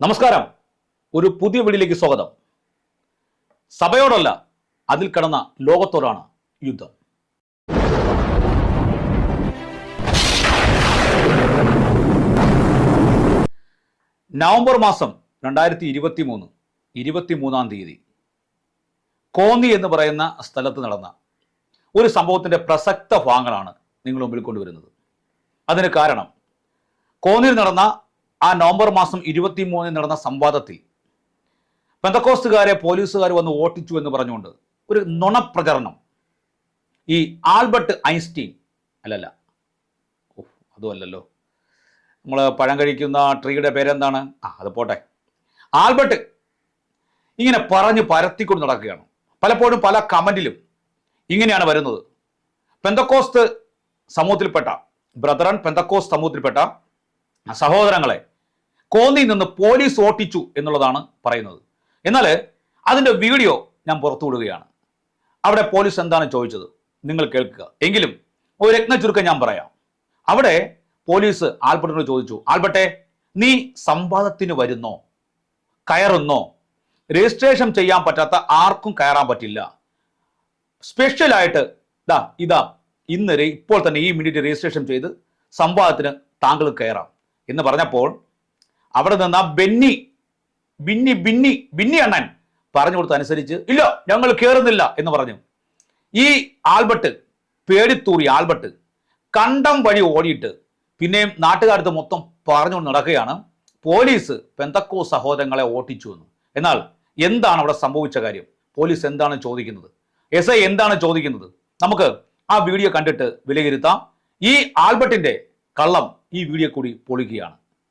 നമസ്കാരം. ഒരു പുതിയ വീടിലേക്ക് സ്വാഗതം. സഭയോടല്ല അതിൽ കടന്ന ലോകത്തോടാണ് യുദ്ധം. നവംബർ മാസം രണ്ടായിരത്തി ഇരുപത്തി മൂന്ന് ഇരുപത്തി മൂന്നാം തീയതി. കോന്നി എന്ന് പറയുന്ന സ്ഥലത്ത് നടന്ന ഒരു സംഭവത്തിന്റെ പ്രസക്ത ഭാഗങ്ങളാണ് നിങ്ങൾ മുമ്പിൽ കൊണ്ടുവരുന്നത്. അതിന് കാരണം കോന്നിയിൽ നടന്ന ആ നവംബർ മാസം ഇരുപത്തി മൂന്നിൽ നടന്ന സംവാദത്തിൽ പെന്തക്കോസ്റ്റുകാരെ പോലീസുകാർ വന്ന് ഓട്ടിച്ചു എന്ന് പറഞ്ഞുകൊണ്ട് ഒരു നുണപ്രചരണം. ഈ ആൽബർട്ട് ഐൻസ്റ്റീൻ അല്ലല്ല. ഓ അതുമല്ലല്ലോ നമ്മൾ പഴം കഴിക്കുന്ന ട്രീയുടെ പേരെന്താണ്? ആ അത് പോട്ടെ. ആൽബർട്ട് ഇങ്ങനെ പറഞ്ഞ് പരത്തിക്കൊണ്ട് നടക്കുകയാണ്. പലപ്പോഴും പല കമന്റിലും ഇങ്ങനെയാണ് വരുന്നത്. പെന്തക്കോസ്ത് സമൂഹത്തിൽപ്പെട്ട ബ്രദറൻ പെന്തക്കോസ് സമൂഹത്തിൽപ്പെട്ട സഹോദരങ്ങളെ കോന്നിയിൽ നിന്ന് പോലീസ് ഓട്ടിച്ചു എന്നുള്ളതാണ് പറയുന്നത്. എന്നാൽ അതിന്റെ വീഡിയോ ഞാൻ പുറത്തുവിടുകയാണ് അവിടെ പോലീസ് എന്താണ് ചോദിച്ചത്? നിങ്ങൾ കേൾക്കുക. എങ്കിലും ഒരു രത്ന ചുരുക്കം ഞാൻ പറയാം. അവിടെ പോലീസ് ആൽബർട്ടിനോട് ചോദിച്ചു ആൽബർട്ടെ നീ സംവാദത്തിന് വരുന്നോ? കയറുന്നോ? രജിസ്ട്രേഷൻ ചെയ്യാൻ പറ്റാത്ത ആർക്കും കയറാൻ പറ്റില്ല. സ്പെഷ്യലായിട്ട് ദാ ഇതാ ഇന്ന് ഇപ്പോൾ തന്നെ ഈ മിനിറ്റ് രജിസ്ട്രേഷൻ ചെയ്ത് സംവാദത്തിന് താങ്കൾ കയറാം. എന്ന് പറഞ്ഞപ്പോൾ അവിടെ നിന്ന് ബെന്നി ബിന്നി ബിന്നി ബിന്നി അണ്ണൻ പറഞ്ഞു കൊടുത്ത അനുസരിച്ച് ഇല്ല ഞങ്ങൾ കയറുന്നില്ല എന്ന് പറഞ്ഞു. ഈ ആൽബർട്ട് പേടിത്തൂറി ആൽബർട്ട് കണ്ടം വഴി ഓടിയിട്ട് പിന്നെയും നാട്ടുകാരത്ത് മൊത്തം പറഞ്ഞുകൊണ്ട് നടക്കുകയാണ്. പോലീസ് പെന്തക്കോ സഹോദരങ്ങളെ ഓട്ടിച്ചു എന്ന് എന്നാൽ എന്താണ് അവിടെ സംഭവിച്ച കാര്യം? പോലീസ് എന്താണ് ചോദിക്കുന്നത്? എസ് ഐ എന്താണ് ചോദിക്കുന്നത്? നമുക്ക് ആ വീഡിയോ കണ്ടിട്ട് വിലയിരുത്താം. ഈ ആൽബർട്ടിന്റെ കള്ളം ഈ വീഡിയോ കൂടി പൊളിക്കുകയാണ്.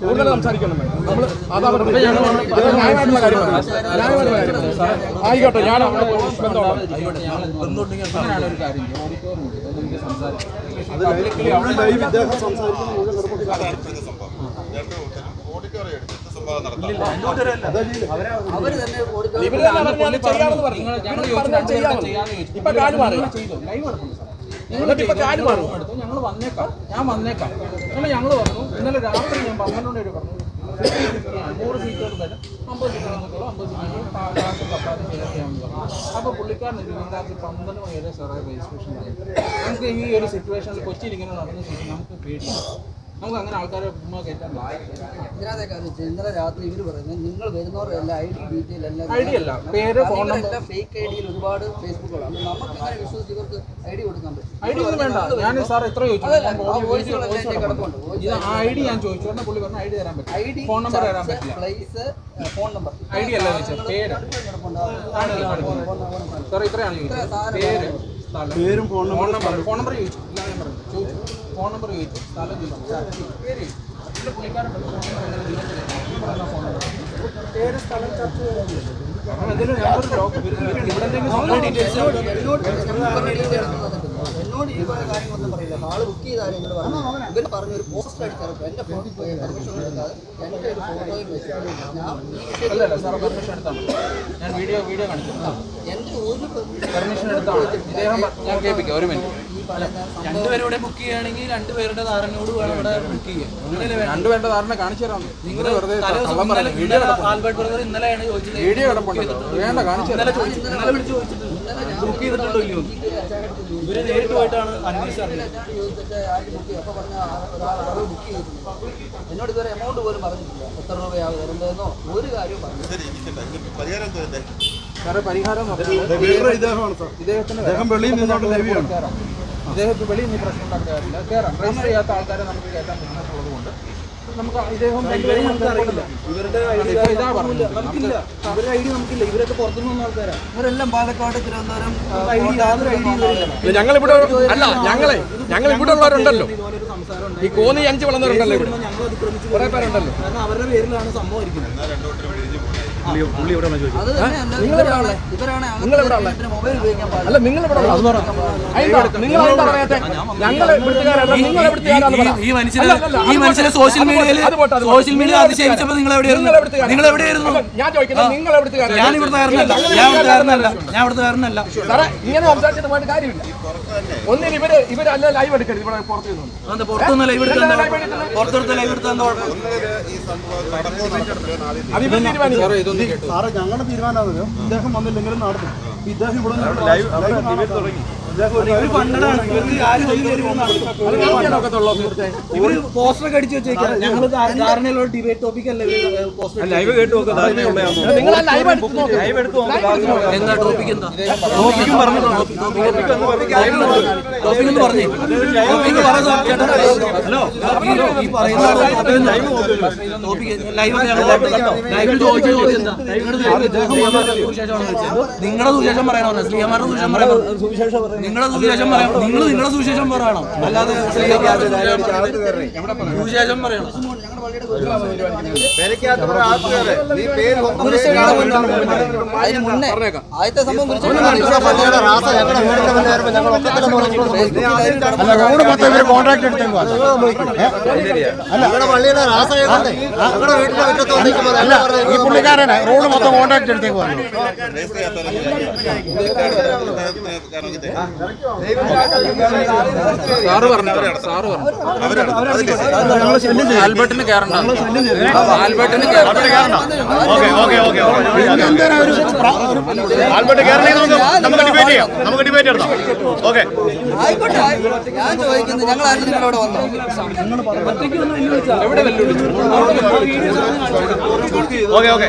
കൂടുതൽ സംസാരിക്കണം നമ്മൾ അതാ പറഞ്ഞത്. ഇത് ന്യായമായിട്ടുള്ള കാര്യമാണ് ന്യായമായിട്ടുള്ള കാര്യമാണ് ആയിക്കോട്ടെ ഞാൻ അവിടെ പോലീസ് ബന്ധമുള്ള ഞങ്ങൾ വന്നേക്കാം. ഞാൻ വന്നേക്കാം. ഞങ്ങൾ ഞങ്ങൾ വന്നു. ഇന്നലെ രാത്രി ഞാൻ പറഞ്ഞു. നൂറ് സീറ്റുകൾ അമ്പത് അമ്പത് കാശ് ചെയ്യാമെന്ന് അപ്പോൾ പുള്ളിക്കാരൻ പന്ത്രണ്ട് മണി വരെ സാറേ രജിസ്ട്രേഷൻ നമുക്ക് ഈ ഒരു സിറ്റുവേഷനിൽ കൊച്ചിയിൽ ഇങ്ങനെ നടന്ന ശേഷം നമുക്ക് പേടിയാണ്. നമുക്ക് അങ്ങനെ ആൾക്കാരെ ഉമ്മ കയറ്റാൻ ഇതിനകത്തെ കാര്യം വെച്ചാൽ ഇന്നലെ രാത്രി ഇവർ പറയുന്നത് നിങ്ങൾ വരുന്നവരുടെ എല്ലാ ഐ ഡി ഡീറ്റെയിൽ എല്ലാം ഐ ഡി അല്ല പേര് ഫോൺ നമ്പർ. ഫേക്ക് ഐ ഡിയിൽ ഒരുപാട് ഫേസ്ബുക്കുകളാണ്. നമുക്ക് ഇങ്ങനെ വിശ്വസിച്ച് ഇവർക്ക് ഐ ഡി കൊടുക്കാൻ പറ്റും? ഐ ഡി ഒന്നും വേണ്ട. ഞാൻ സാർ എത്ര ചോദിച്ചു? കിടപ്പുണ്ട്. ഐ ഡി ഞാൻ ചോദിച്ചു. ഉടനെ പുള്ളി പറഞ്ഞു ഐ ഡി തരാൻ ഐ ഡി ഫോൺ നമ്പർ തരാൻ പറ്റില്ല. Place phone number. I D അല്ല ചോദിച്ചത്. പേര്. സാർ ഇത്രയാണ് ചോദിച്ചത്. പേര്. സ്ഥലം. പേരും phone phone number phone number ചോദിച്ചു ഇല്ല ഞാൻ പറഞ്ഞു ചോദിച്ചു ഫോൺ നമ്പർ ചോദിച്ചു. സ്ഥലം ചോദിച്ചു. പേര് ഫോൺ നമ്പർ. പേര് സ്ഥലം ചർച്ച എന്നോട് ഈ കാര്യങ്ങളൊന്നും പറയില്ല. ആൾ ബുക്ക് ചെയ്ത എന്നോട് പറഞ്ഞു. ഇവർ പറഞ്ഞ ഒരു പോസ്റ്റ് അടിച്ചിറക്കും എന്റെ ഫോൺ പെർമിഷൻ എടുക്കാതെ എന്റെ ഒരു ഫോട്ടോയും വെച്ച് ഞാൻ വീഡിയോ വീഡിയോ കാണിച്ചു എന്റെ ഒരു പെർമിഷൻ എടുത്താണ് ഇദ്ദേഹം ഞാൻ കേൾപ്പിക്കാം. ഒരു മിനിറ്റ് ഈ പറയുന്ന രണ്ടുപേരും ഇവിടെ ബുക്ക് ചെയ്യുകയാണെങ്കിൽ രണ്ടുപേരുടെ ധാരണയോട് വേണം ഇവിടെ ബുക്ക് ചെയ്യാൻ? രണ്ടുപേരുടെ ധാരണ കാണിച്ചു തരാം നിങ്ങൾ വെറുതെ ആൽബർട്ട് ബ്രദർ ഇന്നലെയാണ് ചോദിച്ചത് വീഡിയോ കിടപ്പുണ്ടല്ലോ വേണ്ട കാണിച്ചു ഇന്നലെ ചോദിച്ചു ഇന്നലെ വിളിച്ച് ചോദിച്ചിട്ട് ബുക്ക് ചെയ്തിട്ടുണ്ടോ ഇല്ലയോ ഇവർ നേരിട്ട് പോയിട്ടാണ് അന്വേഷിച്ചറിഞ്ഞത് എന്നോട് ഇതുവരെ എമൗണ്ട് പോലും പറഞ്ഞിട്ടില്ല എത്ര രൂപയാവും തരേണ്ടതെന്നോ ഒരു കാര്യവും പറഞ്ഞില്ല പരിഹാരം ഇദ്ദേഹത്തിന് വെളിയിൽ ചെയ്യണം കയറാം ഇദ്ദേഹത്തിന് വെളിയിൽ നിന്ന് പ്രശ്നം ഉണ്ടാക്കാൻ കാര്യമില്ല. കയറാം രജിസ്റ്റർ ചെയ്യാത്ത ആൾക്കാരെ നമുക്ക് കയറ്റാൻ പറ്റുന്നുള്ളത് കൊണ്ട് നമുക്ക് ഇദ്ദേഹം ഇതാ പറഞ്ഞത്. നമുക്കില്ല ഇവരുടെ ഐ ഡി നമുക്കില്ല. ഇവരൊക്കെ പുറത്തുനിന്ന് വന്ന ആൾക്കാരാ. ഇവരെല്ലാം പാലക്കാട് തിരുവനന്തപുരം ഐ ഡി യാതൊരു ഐ ഡി ഞങ്ങളിവിടെ അല്ല ഞങ്ങളെ ഞങ്ങൾ ഇവിടെ ഉള്ളവരുണ്ടല്ലോ ഈ കോന്നി അഞ്ച് വളർന്നവരുണ്ടല്ലോ ഇവിടെ. ഞങ്ങൾ അതിക്രമിച്ചു കുറെ പേരുണ്ടല്ലോ. കാരണം അവരുടെ പേരിലാണ് സംഭവം ഇരിക്കുന്നത്. അല്ല, ഇവരാണ്. ഇവരാണ് മൊബൈൽ ഉപയോഗിക്കാൻ പാടില്ല. അല്ല നിങ്ങൾ ഇവിടെ. ഈ മനുഷ്യനെ ഈ മനുഷ്യനെ സോഷ്യൽ മീഡിയയിൽ അത് പോട്ടെ, സോഷ്യൽ മീഡിയ അതിശയിച്ചപ്പോൾ നിങ്ങൾ എവിടെയായിരുന്നു? നിങ്ങൾ? എവിടെയായിരുന്നു? ഞാൻ ചോദിക്കുന്നത് നിങ്ങൾ എവിടുത്തുകാരാ? ഞാൻ ഇവിടുത്തെ കാരനല്ല ഞാൻ ഇവിടുത്തെ കാരനല്ല ഞാൻ ഇവിടുത്തെ കാരനല്ല സാറേ ഇങ്ങനെ സംസാരിച്ചിട്ട് കാര്യമില്ല. ഒന്നിന് ഇവർ ഇവരല്ല ലൈവ് എടുക്കരുത്. ഇവിടെ പുറത്ത് പുറത്തുനിന്ന് ലൈവ് എടുക്കാൻ പുറത്തെടുത്ത ലൈവ് എടുത്താൽ എന്താ കുഴപ്പം? സാറേ ഞങ്ങളുടെ തീരുമാനമാണല്ലോ ഇദ്ദേഹം വന്നില്ലെങ്കിലും നടത്തും. ഇദ്ദേഹം ഇവിടെ നിന്ന് ലൈവ് തുടങ്ങി. ഇവർ പോസ്റ്ററൊക്കെ അടിച്ചു വെച്ചേക്കാം ഞങ്ങൾ ഡിബേറ്റ് ടോപ്പിക് അല്ലേ പോസ്റ്റർ ലൈവ് കേട്ട് നിങ്ങൾ ലൈവ് എടുത്ത് നോക്ക്. ലൈവ് എടുത്ത്. എന്താ ടോപ്പിക് എന്താ ടോപ്പിക്കും പറഞ്ഞു ടോപ്പിക് എന്ന് പറഞ്ഞേ ടോപ്പിക് പറഞ്ഞു ചേട്ടാ ഹലോ ഈ പറയുന്ന ടോപ്പിക് ലൈവ് ലൈവിൽ ചോദിച്ച ചോദ്യം എന്താ നിങ്ങളുടെ സുവിശേഷം പറയണോ സ്ത്രീയന്മാരുടെ സുവിശേഷം പറയണം നിങ്ങളുടെ സുവിശേഷം പറയണം നിങ്ങൾ നിങ്ങളുടെ സുവിശേഷം പറയണം അല്ലാതെ സുവിശേഷം പറയണം അതിന് മുന്നേ ആദ്യത്തെ സംഭവം കോൺട്രാക്ട് എടുത്തേക്ക് അല്ല ഈ പുള്ളിക്കാരനെ റോഡ് മൊത്തം കോൺട്രാക്ട് എടുത്തേക്ക് വന്നു സാറ് പറഞ്ഞു സാറ് പറഞ്ഞു ആൽബർട്ടിന് കയറണ്ട ആൽബർട്ടിന് ആൽബർട്ട് കയറണമെങ്കിൽ നമുക്ക് ഡിബേറ്റ് ചെയ്യാം. നമുക്ക് ഡിബേറ്റ് നടത്താം ഓക്കെ. ആയിക്കോട്ടെ. ഞാൻ ചോദിക്കുന്നത് ഞങ്ങൾ ആരും നിങ്ങളോട് വന്നോ? Okay okay.